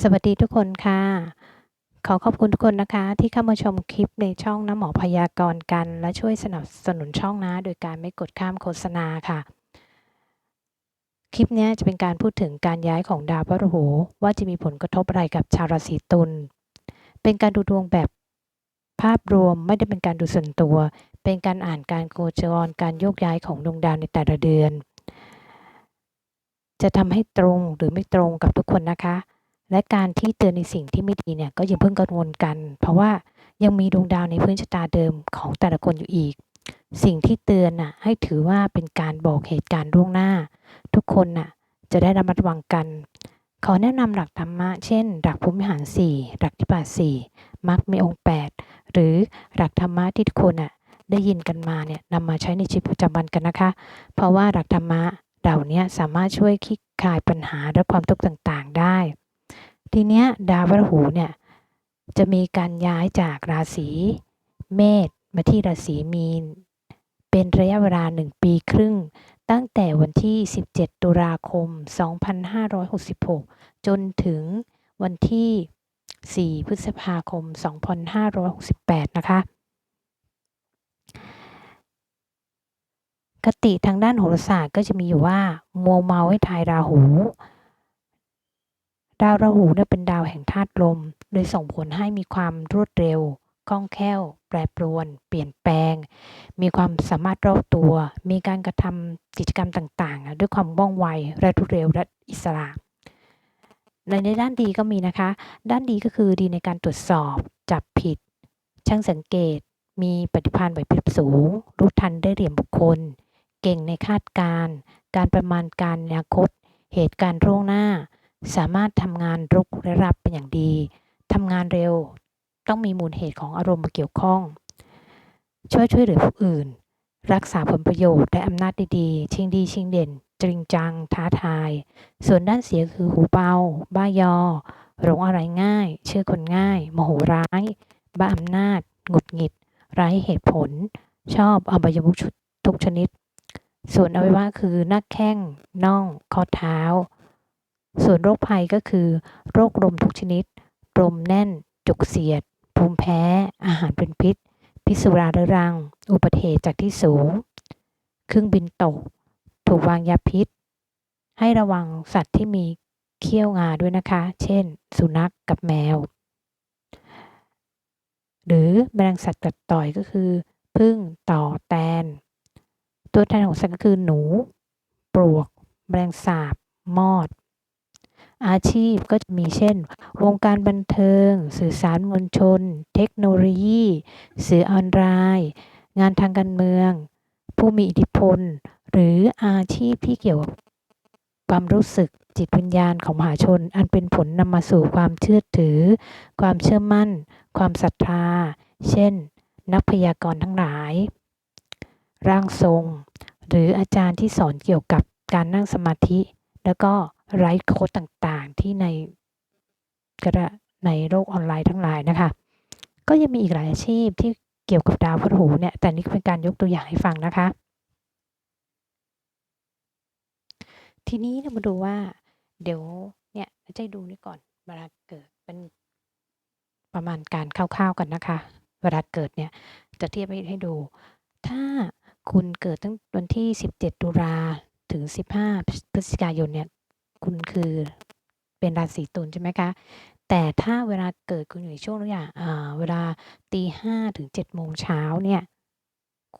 สวัสดีทุกคนค่ะ ขอขอบคุณทุกคนนะคะ ที่เข้ามาชมคลิปในช่องน้ำหมอพยากรณ์กัน และช่วยสนับสนุนช่องนะ โดยการไม่กดข้ามโฆษณาค่ะ คลิปนี้จะเป็นการพูดถึงการย้ายของดาวพฤหัสว่าจะมีผลกระทบอะไรกับชาวราศีตุล เป็นการดูดวงแบบภาพรวมไม่ได้เป็นการดูส่วนตัว เป็นการอ่านการโคจรการโยกย้ายของดวงดาวในแต่ละเดือน จะทำให้ตรงหรือไม่ตรงกับทุกคนนะคะ และการที่เตือนในสิ่งที่ไม่ดีเนี่ยก็อย่าเพิ่งกังวลกัน เพราะว่ายังมีดวงดาวในพื้นชะตาเดิมของแต่ละคนอยู่อีก สิ่งที่เตือนน่ะให้ถือว่าเป็นการบอกเหตุการณ์ล่วงหน้า ทุกคนน่ะจะได้ระมัดระวังกัน ขอแนะนำหลักธรรมะ เช่น หลักภูมิหาร 4 หลักที่บาท4มรรคมีองค์ 8 หรือหลักธรรมะที่ทุกคนน่ะได้ยินกันมาเนี่ยนำมาใช้ในชีวิตประจำวันกันนะคะ เพราะว่าหลักธรรมะเหล่านี้สามารถช่วยคลี่คลายปัญหาและความทุกข์ต่างๆ ได้ ทีเนี้ยดาวพฤหัสเนี่ยจะมีการย้ายจากราศีเมษมาที่ราศีมีน เป็นระยะเวลา1ปีครึ่ง ตั้งแต่วันที่ 17 ตุลาคม 2566 จนถึงวันที่ 4 พฤษภาคม 2568 นะคะ คติทางด้านโหราศาสตร์ก็จะมีอยู่ว่ามัวเมาให้ทายราหู ดาวราหูเนี่ยเป็นดาวแห่งธาตุลม โดยส่งผลให้มีความรวดเร็วคล่องแคล่ว แปรปรวน เปลี่ยนแปลง มีความสามารถรอบตัว มีการกระทำกิจกรรมต่างๆ ด้วยความว่องไวและรวดเร็วและอิสระในในด้านดีก็มีนะคะ ด้านดีก็คือดีในการตรวจสอบ จับผิด ช่างสังเกต มีปฏิภาณไหวพริบสูง รู้ทันได้เหลี่ยมบุคคล เก่งในคาดการณ์การประมาณการอนาคต เหตุการณ์ล่วงหน้า สามารถทำงานรุกและรับเป็นอย่างดีทำงานเร็ว ต้องมีมูลเหตุของอารมณ์มาเกี่ยวข้อง ช่วยช่วยเหลือผู้อื่น รักษาผลประโยชน์และอำนาจดีๆ ชิงดีชิงเด่น จริงจัง ท้าทาย ส่วนด้านเสียคือหูเบา บ้ายอ หลงอะไรง่าย เชื่อคนง่าย โมโหร้าย บ้าอำนาจ หงุดหงิด ไร้เหตุผล ชอบอบายมุขทุกชนิด ส่วนอวัยวะคือหน้าแข้ง น่อง ข้อเท้า ส่วนโรคภัยก็คือ โรคลมทุกชนิดลมแน่น จุกเสียด ภูมิแพ้ อาหารเป็นพิษ พิษสุราเรื้อรัง อุบัติเหตุจากที่สูง เครื่องบินตก ถูกวางยาพิษ ให้ระวังสัตว์ที่มีเขี้ยวงาด้วยนะคะ เช่น สุนัขกกับแมว หรือแมลงสัตว์กัดต่อยก็คือผึ้งต่อแตน ตัวแทนของสัตว์ก็คือหนู ปลวก แมลงสาบ มอด อาชีพก็จะมีเช่น วงการบันเทิง สื่อสารมวลชน เทคโนโลยี สื่อออนไลน์ งานทางการเมือง ผู้มีอิทธิพล หรืออาชีพที่เกี่ยวกับความรู้สึกจิตวิญญาณของมหาชน อันเป็นผลนำมาสู่ความเชื่อถือ ความเชื่อมั่น ความศรัทธา เช่น นักพยากรณ์ทั้งหลาย ร่างทรง หรืออาจารย์ที่สอนเกี่ยวกับการนั่งสมาธิ แล้วก็ ไลฟ์โค้ดต่างๆ ที่ในกระในโลกออนไลน์ทั้งหลายนะคะ ก็ยังมีอีกหลายอาชีพที่เกี่ยวกับดาวพฤหัสเนี่ย แต่นี่เป็นการยกตัวอย่างให้ฟังนะคะ ทีนี้เรามาดูว่า เดี๋ยวเนี่ยจะให้ดูนี่ก่อนเวลาเกิดเป็นประมาณการคร่าวๆกันนะคะ เวลาเกิดเนี่ยจะเทียบให้ให้ดู ถ้าคุณเกิดตั้งวันที่ 17 ตุลาถึง 15 พฤศจิกายนเนี่ย คุณคือเป็นราศีตุลใช่ไหมคะ แต่ถ้าเวลาเกิดคุณอยู่ในช่วงระยะอ่าเวลาตีห้าถึง7โมงเช้าเนี่ย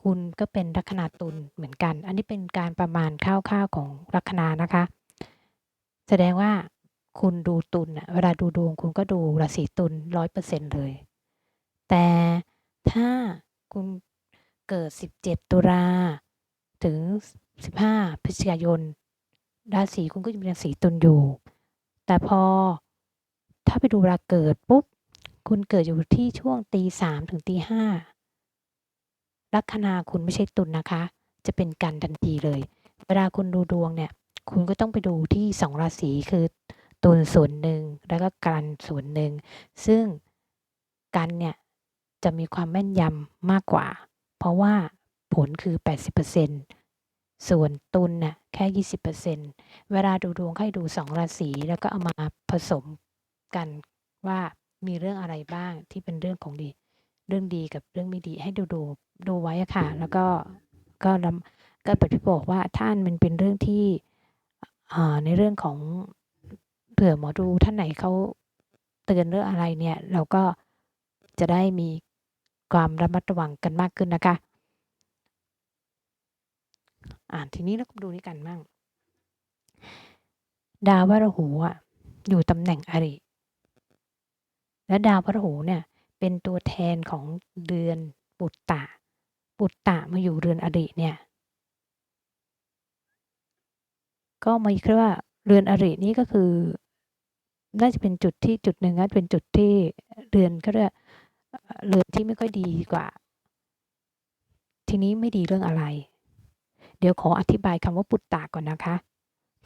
คุณก็เป็นลัคนาตุลเหมือนกัน อันนี้เป็นการประมาณคร่าวๆของลัคนานะคะ แสดงว่าคุณดูตุลเวลาดูดวงคุณก็ดูราศีตุลร้อยเปอร์เซ็นต์เลย แต่ถ้าคุณเกิด 17 ตุลาถึง 15 พฤศจิกายน ราศีคุณก็จะเป็นราศีตุลอยู่ แต่พอถ้าไปดูเวลาเกิดปุ๊บ คุณเกิดอยู่ที่ช่วงตีสามถึงตีห้าลัคนาคุณไม่ใช่ตุลนะคะ จะเป็นกันทันทีเลย เวลาคุณดูดวงเนี่ย คุณก็ต้องไปดูที่สองราศีคือตุลส่วนหนึ่งแล้วก็กันส่วนหนึ่ง ซึ่งกันเนี่ยจะมีความแม่นยำมากกว่า เพราะว่าผลคือ 80% ส่วนตุลน่ะแค่ 20%เวลาดูดวงให้ดูสองราศีแล้วก็เอามาผสมกันว่ามีเรื่องอะไรบ้างที่เป็นเรื่องของดี เรื่องดีกับเรื่องไม่ดีให้ดูดูดูไว้ค่ะ แล้วก็ก็นำก็แบบที่บอกว่าท่านมันเป็นเรื่องที่ในเรื่องของเผื่อหมอดูท่านไหนเขาเตือนเรื่องอะไรเนี่ย เราก็จะได้มีความระมัดระวังกันมากขึ้นนะคะ อ่านทีนี้เราก็ดูนี่กันมั่ง ดาวพฤหัสอะอยู่ตำแหน่งอริ และดาวพฤหัสเนี่ย เป็นตัวแทนของเดือนปุตตะ ปุตตะมาอยู่เรือนอริเนี่ย ก็หมายคือว่าเรือนอรินี้ก็คือ น่าจะเป็นจุดที่จุดหนึ่งนะเป็นจุดที่เรือนก็เรียกเรือนที่ไม่ค่อยดีกว่า ทีนี้ไม่ดีเรื่องอะไร เดี๋ยวขออธิบายคำว่าปุตตะก่อนนะคะ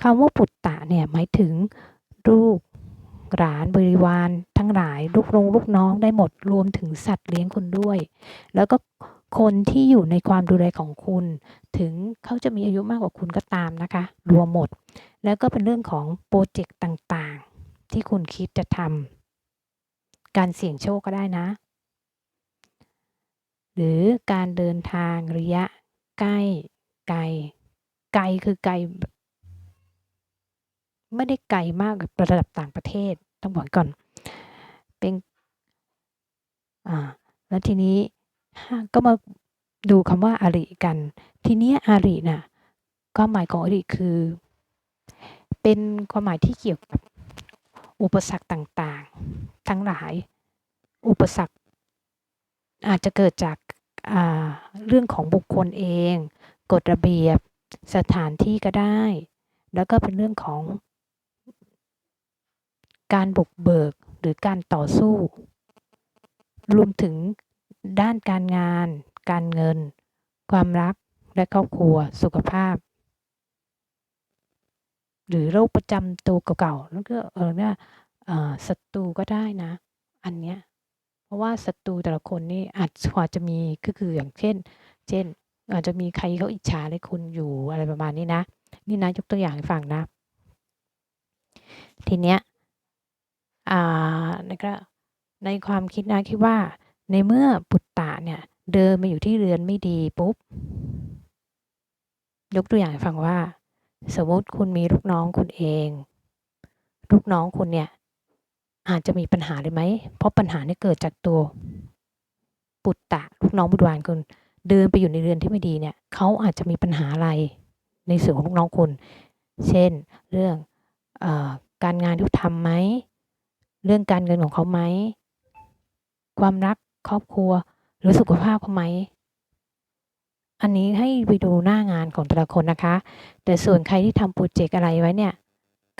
คำว่าปุตตะเนี่ยหมายถึงลูกหลานบริวารทั้งหลายลูกลงลูกน้องได้หมดรวมถึงสัตว์เลี้ยงคุณด้วย แล้วก็คนที่อยู่ในความดูแลของคุณ ถึงเขาจะมีอายุมากกว่าคุณก็ตามนะคะ รวมหมด แล้วก็เป็นเรื่องของโปรเจกต์ต่างๆ ที่คุณคิดจะทำการเสี่ยงโชคก็ได้นะ หรือการเดินทางระยะใกล้ ไกล ไกลคือไกล ไม่ได้ไกลมากกับระดับต่างประเทศ ต้องบอกก่อน เป็น อ่า แล้วทีนี้ก็มาดูคำว่าอาริกัน ทีนี้อาริน่ะก็หมายของอริคือ เป็นความหมายที่เกี่ยวกับอุปสรรคต่างๆ ทั้งหลาย อุปสรรคอาจจะเกิดจากเรื่องของบุคคลเอง กฎระเบียบสถานที่ก็ได้ แล้วก็เป็นเรื่องของ การบุกเบิกหรือการต่อสู้ รวมถึงด้านการงาน การเงิน ความรักและครอบครัวสุขภาพ หรือโรคประจำตัวเก่าๆแล้วก็เออเนี่ยศัตรูก็ได้นะ อันเนี้ยเพราะว่าศัตรูแต่ละคนนี่อาจพอจะมีก็คืออย่างเช่น เช่น อาจจะมีใครเขาอิจฉาในคุณอยู่อะไรประมาณนี้นะ นี่นะยกตัวอย่างให้ฟังนะ ทีเนี้ยอ่านะครับในความคิดนะคิดว่า ในเมื่อปุตตะเนี่ย เดินมาอยู่ที่เรือนไม่ดีปุ๊บ ยกตัวอย่างให้ฟังว่า สมมติคุณมีลูกน้องคุณเอง ลูกน้องคุณเนี่ย อาจจะมีปัญหาเลยไหม เพราะปัญหานี่เกิดจากตัวปุตตะลูกน้องบุตรวานคุณ เดินไปอยู่ในเรือนที่ไม่ดีเนี่ยเขาอาจจะมีปัญหาอะไรในส่วนของลูกน้องคุณ เช่น เรื่องอการงานที่ทำไหม เรื่องการเงินของเขาไหม ความรักครอบครัว หรือสุขภาพเขาไหม อันนี้ให้ไปดูหน้างานของแต่ละคนนะคะ แต่ส่วนใครที่ทำโปรเจกต์อะไรไว้เนี่ย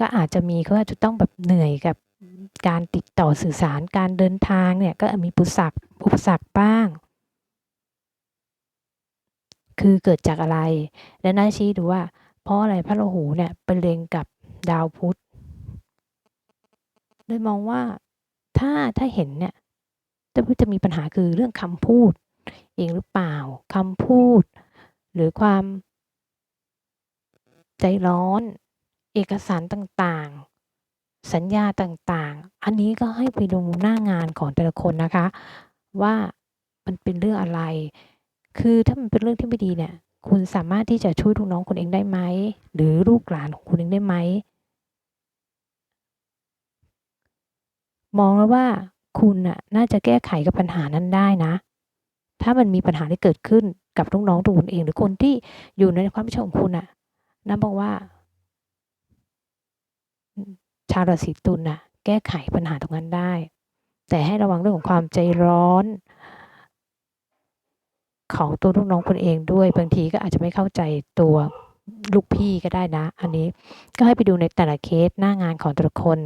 ก็อาจจะมีก็จะต้องแบบเหนื่อยกับการติดต่อสื่อสารการเดินทางเนี่ย ก็มีปุสักอุปสรรคบ้าง คือเกิดจากอะไร และน่าชี้ดูว่า เพราะอะไรพระราหูเนี่ยเป็นเลงกับดาวพุธเลยมองว่าถ้าถ้าเห็นเนี่ยจะจะมีปัญหาคือเรื่องคำพูด เองหรือเปล่าคำพูด หรือความ ใจร้อน เอกสารต่างๆ สัญญาต่างๆ อันนี้ก็ให้ไปดูหน้างานของแต่ละคนนะคะ ว่ามันเป็นเรื่องอะไร คือถ้ามันเป็นเรื่องที่ไม่ดีเนี่ย คุณสามารถที่จะช่วยลูกน้องคุณเองได้ไหม หรือลูกหลานของคุณเองได้ไหม มองแล้วว่าคุณน่ะน่าจะแก้ไขกับปัญหานั้นได้นะ ถ้ามันมีปัญหาที่เกิดขึ้นกับลูกน้องตัวคุณเอง หรือคนที่อยู่ในความผิดชอบของคุณน่ะนะบอกว่า ชาวราศีตุลน่ะ แก้ไขปัญหาตรงนั้นได้ แต่ให้ระวังเรื่องของความใจร้อน ของตัวลูกน้องคนเองด้วย บางทีก็อาจจะไม่เข้าใจตัวลูกพี่ก็ได้นะ อันนี้ก็ให้ไปดูในแต่ละเคสหน้างานของแต่ละคน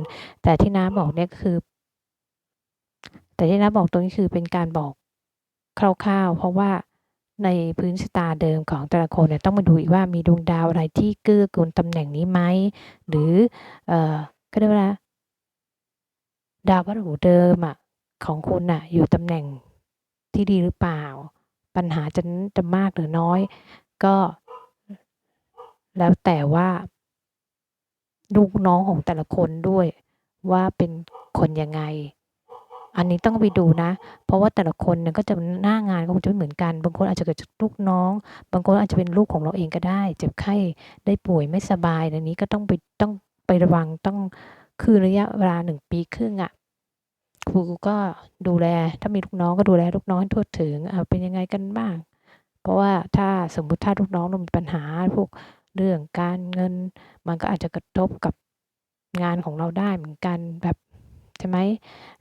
แต่ที่น้าบอกเนี่ยคือ แต่ที่น้าบอกตรงนี้คือเป็นการบอกคร่าวๆ เพราะว่าในพื้นชะตาเดิมของแต่ละคนเนี่ยต้องมาดูอีกว่ามีดวงดาวอะไรที่เกื้อกูลตำแหน่งนี้ไหมหรือ เอ่อก็เรียกว่าดาวพฤหัสเดิมอะของคุณอะ อยู่ตำแหน่งที่ดีหรือเปล่า ปัญหาจะจะมากหรือน้อย ก็ แล้วแต่ว่า ลูกน้องของแต่ละคนด้วย ว่าเป็นคนยังไง อันนี้ต้องไปดูนะ เพราะว่าแต่ละคนเนี่ยก็จะหน้างานก็คงจะไม่เหมือนกัน บางคนอาจจะเกิดจากลูกน้อง บางคนอาจจะเป็นลูกของเราเองก็ได้ เจ็บไข้ได้ป่วยไม่สบายอันนี้ก็ต้องไปต้องไประวังต้องคือระยะเวลาหนึ่งปีครึ่งอะ ครูก็ดูแล ถ้ามีลูกน้องก็ดูแลลูกน้องให้ทั่วถึงเป็นยังไงกันบ้าง เพราะว่าถ้าสมมุติถ้าลูกน้องเรามีปัญหาพวกเรื่องการเงิน มันก็อาจจะกระทบกับงานของเราได้เหมือนกันแบบใช่ไหม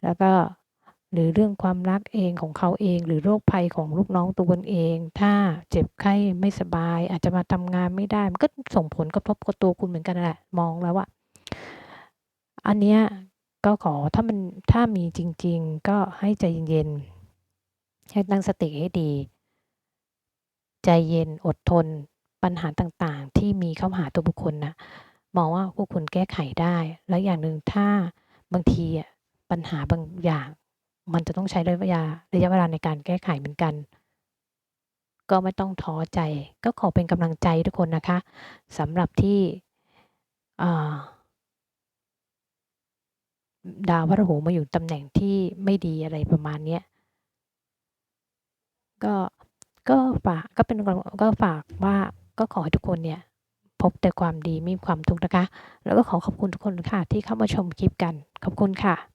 แล้วก็หรือเรื่องความรักเองของเขาเอง หรือโรคภัยของลูกน้องตัวเอง ถ้าเจ็บไข้ไม่สบาย อาจจะมาทำงานไม่ได้ มันก็ส่งผลกระทบกับตัวคุณเหมือนกันนั่นแหละมองแล้วอะอันเนี้ย ก็ขอถ้ามันถ้ามีจริง ๆ ก็ให้ใจเย็นๆให้ตั้งสติให้ดี ใจเย็นอดทนปัญหาต่างๆ ที่มีเข้าหาตัวบุคคลนะมองว่าพวกคุณแก้ไขได้ แล้วอย่างหนึ่งถ้าบางทีอะปัญหาบางอย่าง มันจะต้องใช้ระยะเวลาระยะเวลาในการแก้ไขเหมือนกัน ก็ไม่ต้องท้อใจ ก็ขอเป็นกำลังใจทุกคนนะคะสำหรับที่อ่า ดาวพระหูมาอยู่ตำแหน่งที่ไม่ดีอะไรประมาณเนี้ยก็ก็ฝากก็เป็นก็ฝากว่าก็ขอให้ทุกคนเนี่ย พบแต่ความดีไม่มีความทุกข์นะคะ แล้วก็ขอขอบคุณทุกคนค่ะที่เข้ามาชมคลิปกัน ขอบคุณค่ะ